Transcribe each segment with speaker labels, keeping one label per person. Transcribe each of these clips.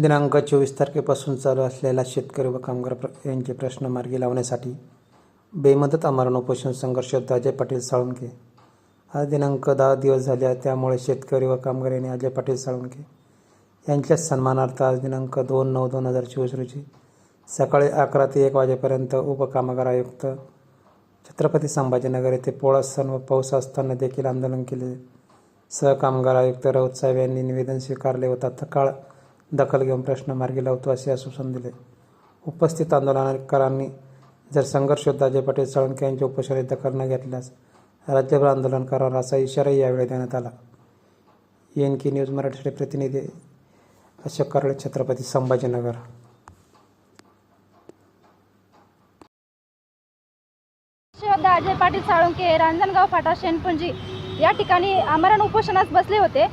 Speaker 1: दिनांक चोवीस तारखेपासून चालू असलेला शेतकरी व कामगार प्र यांचे प्रश्न मार्गी लावण्यासाठी बेमदत आमरण उपोषण संघर्ष अजय पाटील साळुंके आज दिनांक दहा दिवस झाले त्यामुळे शेतकरी व कामगार यांनी अजय पाटील साळुंके यांच्या सन्मानार्थ आज दिनांक दोन नऊ दोन हजार चोवीस रोजी सकाळी अकरा ते एक वाजेपर्यंत उपकामगार आयुक्त छत्रपती संभाजीनगर येथे पोळा सण व पाऊस असताना देखील आंदोलन केले. सहकामगार आयुक्त राऊत साहेब यांनी निवेदन स्वीकारले व तत्काळ दखल घेऊन प्रश्न मार्गी लावतो असे आश्वासन दिले. उपस्थित आंदोलनकारांनी जर संघर्ष दाजे अजय पटेल साळुंके यांच्या उपोषणात दखल न घेतल्यास राज्यभर आंदोलन करावं असा इशाराही यावेळी देण्यात आला. एन के न्यूज मराठीचे प्रतिनिधी अशोक करळे छत्रपती संभाजीनगर.
Speaker 2: अजय पाटील साळुंके रांजणगाव फाटा शेणपुंजी या ठिकाणी आमरण उपोषणास बसले होते.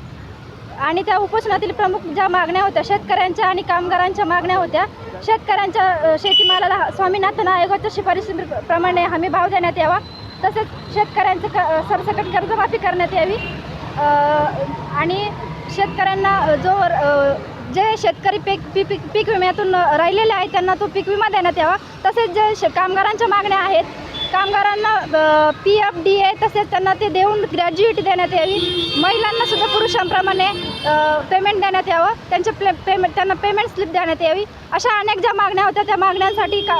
Speaker 2: आणि त्या उपोषणातील प्रमुख ज्या मागण्या होत्या शेतकऱ्यांच्या आणि कामगारांच्या मागण्या होत्या शेतकऱ्यांच्या शेतीमालाला स्वामीनाथन आयोगाच्या शिफारशीप्रमाणे हमी भाव देण्यात यावा. तसेच शेतकऱ्यांचं क सरसकट कर्जमाफी करण्यात यावी. आणि शेतकऱ्यांना जो जे शेतकरी पीक पीक पीक पीक विम्यातून राहिलेले आहेत त्यांना तो पीक विमा देण्यात यावा. तसेच जे शे कामगारांच्या मागण्या आहेत कामगारांना पी एफ डी ए तसेच त्यांना ते देऊन ग्रॅज्युएटी देण्यात यावी महिलांना सुद्धा पुरुषांप्रमाणे पेमेंट देण्यात यावं. त्यांचे प्ले पेमेंट त्यांना पेमेंट स्लिप देण्यात यावी. अशा अनेक ज्या मागण्या होत्या त्या मागण्यांसाठी का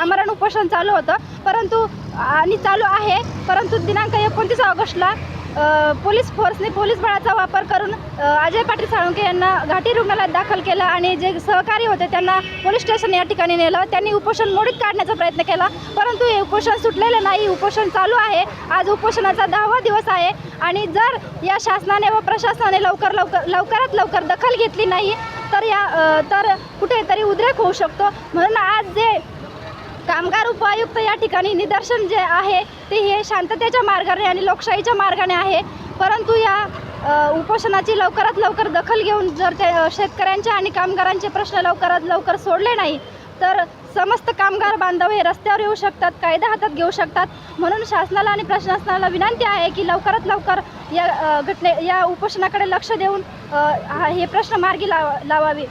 Speaker 2: आमरण उपोषण चालू होतं. परंतु आणि चालू आहे. परंतु दिनांक एकोणतीस ऑगस्टला पोलीस फोर्सने पोलीस बळाचा वापर करून अजय पाटील साळुंके यांना घाटी रुग्णालयात दाखल केलं आणि जे सहकारी होते त्यांना पोलीस स्टेशन या ठिकाणी नेलं. त्यांनी उपोषण मोडीत काढण्याचा प्रयत्न केला परंतु हे उपोषण सुटलेलं नाही. उपोषण चालू आहे. आज उपोषणाचा दहावा दिवस आहे आणि जर या शासनाने व प्रशासनाने लवकर लवकर लवकरात लवकर दखल घेतली नाही तर या तर कुठेतरी उद्रेक होऊ शकतो. म्हणून आज जे कामगार उपायुक्त या ठिकाणी निदर्शन जे आहे ते हे शांततेच्या मार्गाने आणि लोकशाहीच्या मार्गाने आहे. परंतु या उपोषणाची लवकरात लवकर दखल घेऊन जर त्या शेतकऱ्यांचे आणि कामगारांचे प्रश्न लवकरात लवकर सोडले नाही तर समस्त कामगार बांधव हे रस्त्यावर येऊ शकतात कायदा हातात घेऊ शकतात. म्हणून शासनाला आणि प्रशासनाला विनंती आहे की लवकरात लवकर या घटने या उपोषणाकडे लक्ष देऊन हा- हे प्रश्न मार्गी लावा लावावे.